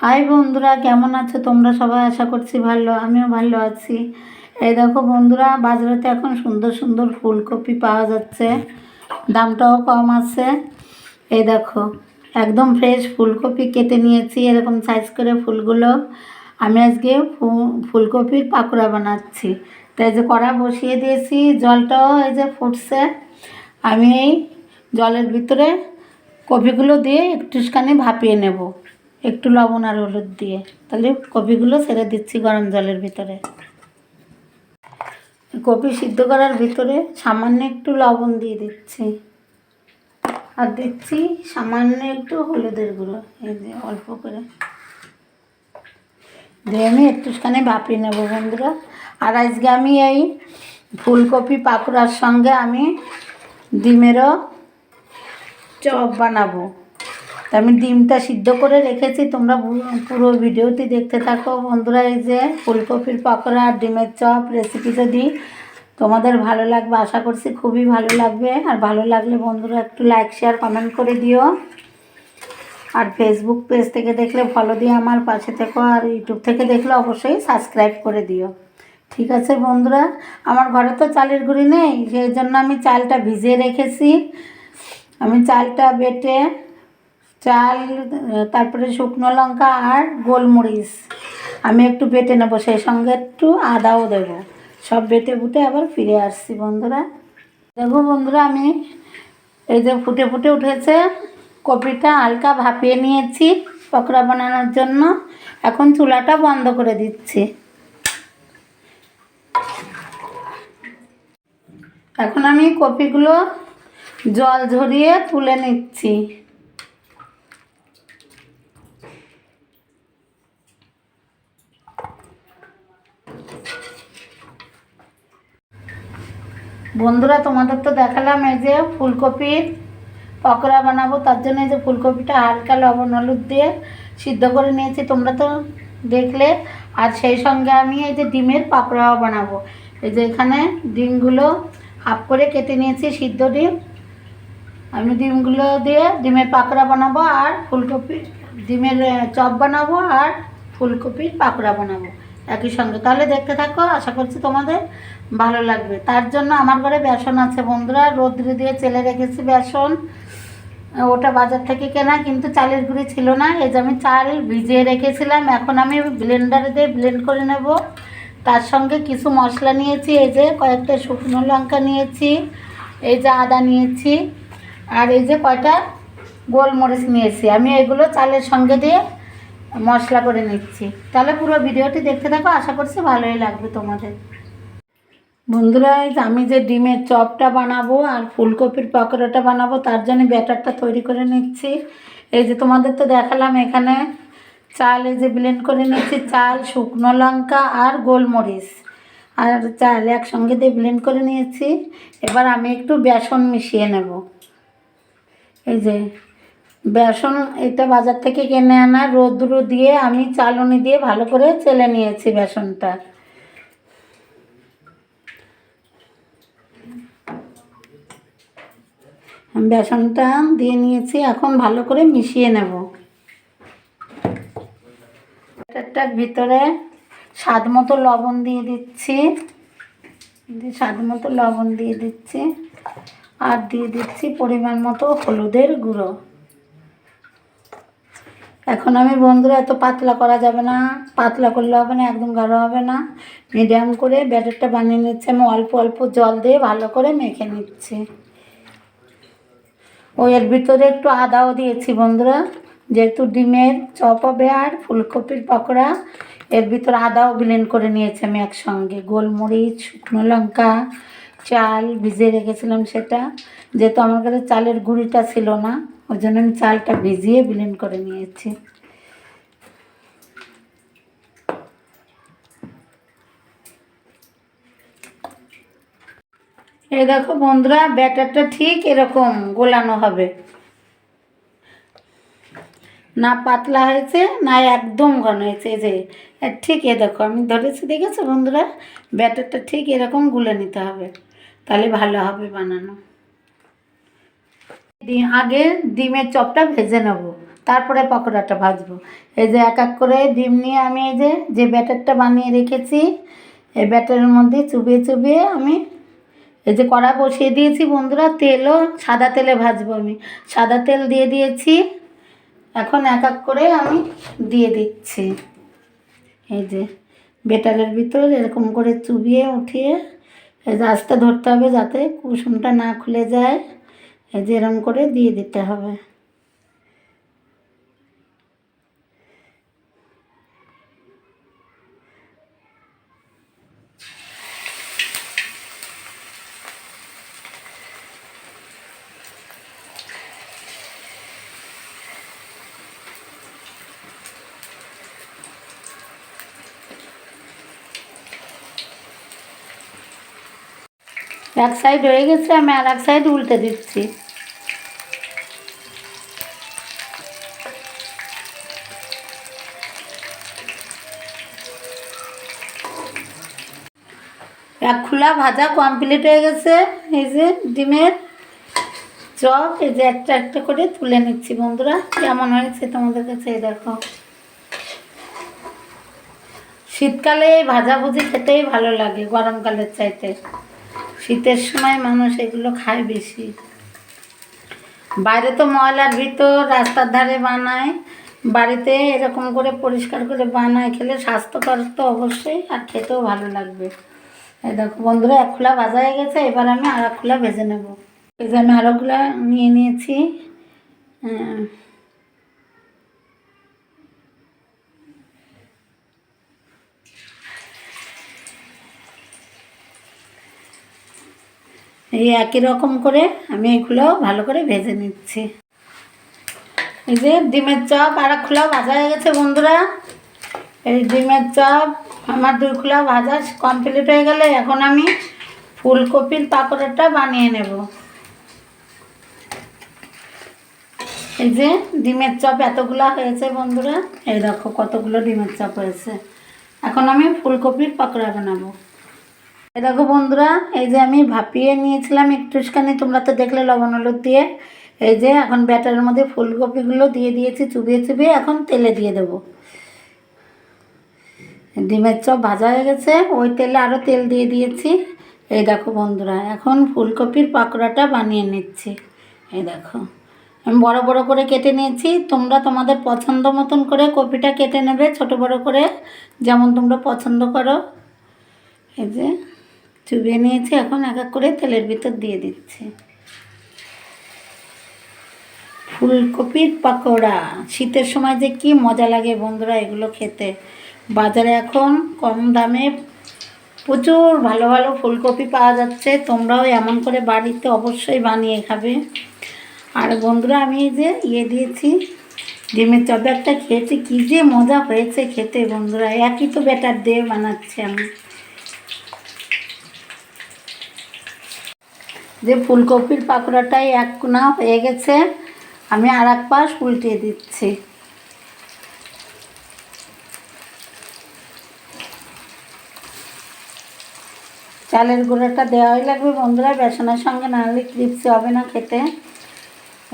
High বন্ধুরা, কেমন আছো? তোমরা সবাই আশা করছি ভালো, আমিও ভালো আছি। এই দেখো বন্ধুরা, বাজারেতে এখন সুন্দর সুন্দর ফুলকপি পাওয়া যাচ্ছে। দামটাও কম আছে। এই দেখো, একদম ফ্রেশ ফুলকপি কেটে নিয়েছি, এরকম সাইজ করে ফুলগুলো। আমি আজকে ফুলকপির পাকোড়া বানাচ্ছি। তাই যে কড়া বসিয়ে দিয়েছি, জলটাও এই যে ফুটছে। আমি এই জলের ভিতরে কপিগুলো দিয়ে একটুখানি ভাপিয়ে নেব। একটু লবণ আর হলুদ দিয়ে। তাহলে কপিগুলো ছেড়ে দিচ্ছি গরম জলের ভিতরে। কপি সিদ্ধ করার ভিতরে সামান্য একটু লবণ দিয়ে দিচ্ছি। আর দিচ্ছি সামান্য একটু হলুদের গুঁড়ো, এই যে অল্প করে। দিয়ে আমি একটুখানি ভাপিয়ে নেব বন্ধুরা। আর আজকে আমি এই ফুলকপি পাকোড়ার সঙ্গে আমি ডিমেরও চপ বানাবো। তা আমি ডিমটা সিদ্ধ করে রেখেছি, তোমরা পুরো ভিডিওটি দেখতে থাকো। বন্ধুরা, এই যে ফুলকপির পাকোড়া আর ডিমের চপ রেসিপি যদি তোমাদের ভালো লাগবে, আশা করছি খুবই ভালো লাগবে। আর ভালো লাগলে বন্ধুরা একটু লাইক শেয়ার কমেন্ট করে দিও। আর ফেসবুক পেজ থেকে দেখলে ফলো দিয়ে আমার পাশে থেকো। আর ইউটিউব থেকে দেখলে অবশ্যই সাবস্ক্রাইব করে দিও। ঠিক আছে বন্ধুরা, আমার ঘরে তো চালের গুঁড়ি নেই, সেই জন্য আমি চালটা ভিজিয়ে রেখেছি। আমি চালটা বেটে চাল, তারপরে শুকনো লঙ্কা আর গোলমরিচ। আমি একটু বেটে নেব, সেই সঙ্গে একটু আদাও দেবো। সব বেটে বুটে আবার ফিরে আসছি বন্ধুরা। দেখো বন্ধুরা, আমি এই যে ফুটে ফুটে উঠেছে, কপিটা হালকা ভাপিয়ে নিয়েছি পকোড়া বানানোর জন্য। এখন চুলাটা বন্ধ করে দিচ্ছি। এখন আমি কপিগুলো জল ঝরিয়ে তুলে নিচ্ছি। বন্ধুরা, তোমাদের তো দেখালাম এই যে ফুলকপির পকোড়া বানাবো, তার জন্য এই যে ফুলকপিটা হালকা লবণ হলুদ দিয়ে সিদ্ধ করে নিয়েছি, তোমরা তো দেখলে। আর সেই সঙ্গে আমি এই যে ডিমের পাকোড়াও বানাবো। এই যে এখানে ডিমগুলো হাফ করে কেটে নিয়েছি, সিদ্ধ ডিম। আমি ডিমগুলো দিয়ে ডিমের পাকোড়া বানাবো আর ফুলকপি ডিমের চপ বানাবো আর ফুলকপির পাকোড়া বানাবো। একই সঙ্গে। তাহলে দেখতে থাকো, আশা করছি তোমাদের ভালো লাগবে। তার জন্য আমার ঘরে বেসন আছে বন্ধুরা। রোদ্রে দিয়ে চেলে রেখেছি বেসন। ওটা বাজার থেকে কেনা, কিন্তু চালের গুঁড়ি ছিল না। এই যে আমি চাল ভিজিয়ে রেখেছিলাম, এখন আমি ব্লেন্ডারে দিয়ে ব্লেন্ড করে নেব। তার সঙ্গে কিছু মশলা নিয়েছি, এই যে কয়েকটা শুকনো লঙ্কা নিয়েছি, এই যে আদা নিয়েছি, আর এই যে কয়টা গোলমরিচ নিয়েছি। আমি এগুলো চালের সঙ্গে দিয়ে মশলা করে নিচ্ছি। তাহলে পুরো ভিডিওটি দেখতে থাকো, আশা করছি ভালোই লাগবে তোমাদের। বন্ধুরা, এই আমি যে ডিমের চপটা বানাবো আর ফুলকপির পকোড়াটা বানাবো, তার জন্য ব্যাটারটা তৈরি করে নিচ্ছি। এই যে তোমাদের তো দেখালাম এখানে, চাল এই যে ব্লেন্ড করে নিচ্ছি, চাল, শুকনো লঙ্কা আর গোলমরিচ। আর চাল একসঙ্গে দিয়ে ব্লেন্ড করে নিয়েছি। এবার আমি একটু বেসন মিশিয়ে নেব। এই যে বেসন এটা বাজার থেকে কিনে আনা রোদ্র দিয়ে আমি চালনি দিয়ে ভালো করে চেলে নিয়েছি বেসনটা। বেসনটা দিয়ে নিয়েছি, এখন ভালো করে মিশিয়ে নেব। ব্যাটারটার ভিতরে স্বাদ মতো লবণ দিয়ে দিচ্ছি। স্বাদ মতো লবণ দিয়ে দিচ্ছি। আর দিয়ে দিচ্ছি পরিমাণ মতো হলুদের গুঁড়ো। এখন আমি বন্ধুরা, এত পাতলা করা যাবে না। পাতলা করলে হবে না, একদম গাঢ় হবে না। মিডিয়াম করে ব্যাটারটা বানিয়ে নিচ্ছি। আমি অল্প অল্প জল দিয়ে ভালো করে মেখে নিচ্ছি। ও এর ভিতরে একটু আদাও দিয়েছি বন্ধুরা, যেহেতু ডিমের চপ হবে আর ফুলকপির পকোড়া, এর ভিতরে আদাও ব্লেন্ড করে নিয়েছি আমি একসঙ্গে। গোলমরিচ, শুকনো লঙ্কা, চাল ভিজিয়ে রেখেছিলাম সেটা, যেহেতু আমার কাছে চালের গুঁড়িটা ছিল না, ওই জন্য আমি চালটা ভিজিয়ে ব্লেন্ড করে নিয়েছি। এই দেখো বন্ধুরা, ব্যাটারটা ঠিক এরকম গোলানো হবে। না পাতলা হয়েছে, না একদম ঘন হয়েছে যে ঠিক এ দেখো, আমি ধরেছি, দেখেছ বন্ধুরা? ব্যাটারটা ঠিক এরকম গুলে নিতে হবে, তাহলে ভালো হবে বানানো। আগে ডিমের চপটা ভেজে নেব, তারপরে পকোড়াটা ভাজবো। এই যে এক এক করে ডিম নিয়ে আমি এই যে যে ব্যাটারটা বানিয়ে রেখেছি, এই ব্যাটারের মধ্যে চুবিয়ে চুবিয়ে আমি এই যে কড়া বসিয়ে দিয়েছি বন্ধুরা, তেলও সাদা তেলে ভাজবো আমি। সাদা তেল দিয়ে দিয়েছি, এখন এক এক করে আমি দিয়ে দিচ্ছি। এই যে বেটারের ভিতর এরকম করে চুবিয়ে উঠিয়ে, এই যে আস্তে ধরতে হবে যাতে কুসুমটা না খুলে যায়। এই যে এরকম করে দিয়ে দিতে হবে। এক সাইড হয়ে গেছে, আমি আর এক সাইড উল্টে দিচ্ছি। এক খোলা ভাজা কমপ্লিট হয়ে গেছে, এই যে ডিমের চপ, এই যে একটা একটা করে তুলে নিচ্ছি বন্ধুরা, কেমন হয়েছে তোমাদের কাছে এই দেখো। শীতকালে ভাজাভুজি খেতেই ভালো লাগে, গরমকালের চাইতে। শীতের সময় মানুষ এগুলো খায় বেশি। বাইরে তো ময়লার ভিতর রাস্তার ধারে বানায়, বাড়িতে এরকম করে পরিষ্কার করে বানায়, খেলে স্বাস্থ্যকর তো অবশ্যই, আর খেতেও ভালো লাগবে। এই দেখো বন্ধুরা, এক খোলা ভাজা হয়ে গেছে, এবার আমি আর এক খোলা ভেজে নেব। এই যে আমি আরোগুলা নিয়ে নিয়েছি এই একই রকম করে আমি এগুলো ভালো করে ভেজে নিচ্ছি। এই যে ডিমের চপ আর এক খোলা ভাজা হয়ে গেছে বন্ধুরা। এই ডিমের চপ, আমার দুই খোলা ভাজা কমপ্লিট হয়ে গেলে এখন আমি ফুলকপির পাকোড়াটা বানিয়ে নেব। এই যে ডিমের চপ এতগুলো হয়েছে বন্ধুরা। এই দেখো কতগুলো ডিমের চপ হয়েছে। এখন আমি ফুলকপির পাকোড়া বানাবো। এই দেখো বন্ধুরা, এই যে আমি ভাপিয়ে নিয়েছিলাম একটুখানি, তোমরা তো দেখলে লবণ হলুদ দিয়ে। এই যে এখন ব্যাটারের মধ্যে ফুলকপিগুলো দিয়ে দিয়েছি, চুবিয়ে চুবিয়ে এখন তেলে দিয়ে দেবো। ডিমের চপ ভাজা হয়ে গেছে, ওই তেলে আরও তেল দিয়ে দিয়েছি। এই দেখো বন্ধুরা, এখন ফুলকপির পাকোড়াটা বানিয়ে নিচ্ছি। এই দেখো, আমি বড় বড় করে কেটে নিয়েছি, তোমরা তোমাদের পছন্দ মতন করে কপিটা কেটে নেবে, ছোট বড় করে, যেমন তোমরা পছন্দ করো। এই যে চুবিয়ে নিয়েছি, এখন এক এক করে তেলের ভিতর দিয়ে দিচ্ছি। ফুলকপির পাকোড়া। শীতের সময় যে কি মজা লাগে বন্ধুরা এগুলো খেতে। বাজারে এখন কম দামে প্রচুর ভালো ভালো ফুলকপি পাওয়া যাচ্ছে। তোমরাও এমন করে বাড়িতে অবশ্যই বানিয়ে খাবে। আর বন্ধুরা আমি এই যে ইয়ে দিয়েছি, ডিমের চপে একটা খেয়েছি, কী যে মজা হয়েছে খেতে বন্ধুরা। একই তো ব্যাটার দিয়ে বানাচ্ছি আমি। যে ফুলকপির পাকোড়াটাই এক কোনা হয়ে গেছে, আমি আর এক পাশ উল্টিয়ে দিচ্ছি। চালের গুঁড়োটা দেওয়াই লাগবে বন্ধুরা, বেসনের সঙ্গে না হলে ক্রিপসি হবে না খেতে।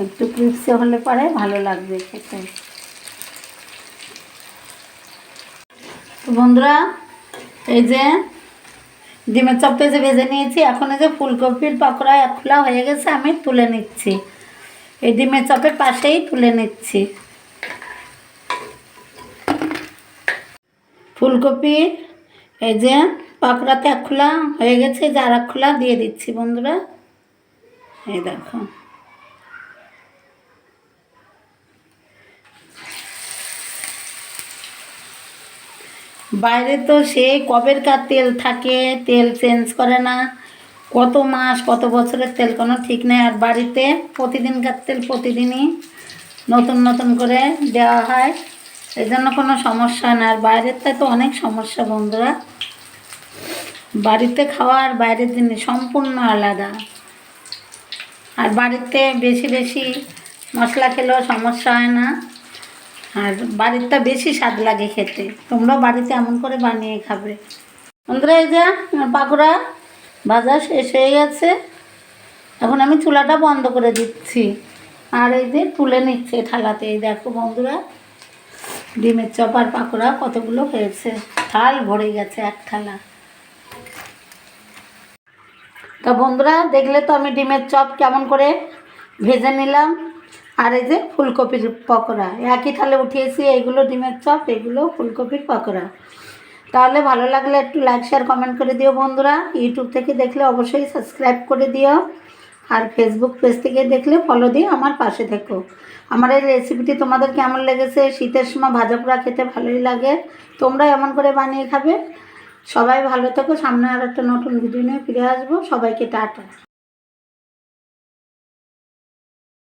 একটু ক্রিপসি হলে পরে ভালো লাগবে খেতে। বন্ধুরা, এই যে ডিমের চপটা যে ভেজে নিয়েছি, এখন এই যে ফুলকপির পকোড়া এক খোলা হয়ে গেছে, আমি তুলে নিচ্ছি। এই ডিমের চপের পাশেই তুলে নিচ্ছি। ফুলকপি, এই যে পাকোড়াতে এক খোলা হয়ে গেছে যে আর এক খোলা দিয়ে দিচ্ছি বন্ধুরা। এই দেখো। বাইরে তো সে কবেরকার তেল থাকে, তেল চেঞ্জ করে না। কত মাস, কত বছরের তেল কোনো ঠিক নেই। আর বাড়িতে প্রতিদিনকার তেল প্রতিদিনই নতুন নতুন করে দেওয়া হয়। এই জন্য কোনো সমস্যা না। আর বাইরেরটা তো অনেক সমস্যা বন্ধুরা। বাড়িতে খাওয়া আর বাইরের জিনিস সম্পূর্ণ আলাদা। আর বাড়িতে বেশি বেশি মশলা খেলেও সমস্যা হয় না। আর বাড়িরটা বেশি স্বাদ লাগে খেতে। তোমরাও বাড়িতে এমন করে বানিয়ে খাবে। বন্ধুরা, এই যে পাকোড়া ভাজা শেষ হয়ে গেছে। এখন আমি চুলাটা বন্ধ করে দিচ্ছি। আর এই যে তুলে নিচ্ছে থালাতে। এই দেখো বন্ধুরা, ডিমের চপ আর পাকোড়া কতগুলো হয়েছে। থাল ভরে গেছে এক থালা। তা বন্ধুরা, দেখলে তো আমি ডিমের চপ কেমন করে ভেজে নিলাম। আর এই যে ফুলকপির পকোড়া। একই থালে উঠিয়েছি এইগুলো ডিমের চপ, এগুলো ফুলকপির পকোড়া। তাহলে ভালো লাগলে একটু লাইক শেয়ার কমেন্ট করে দিও বন্ধুরা। ইউটিউব থেকে দেখলে অবশ্যই সাবস্ক্রাইব করে দিও। আর ফেসবুক পেজ থেকে দেখলে ফলো দিয়ে আমার পাশে থেকো। আমার এই রেসিপিটি তোমাদের কেমন লেগেছে? শীতের সময় ভাজা পোড়া খেতে ভালোই লাগে। তোমরা এমন করে বানিয়ে খাবে। সবাই ভালো থেকো। সামনে আর একটা নতুন ভিডিও নিয়ে ফিরে আসব। সবাইকে টাটা।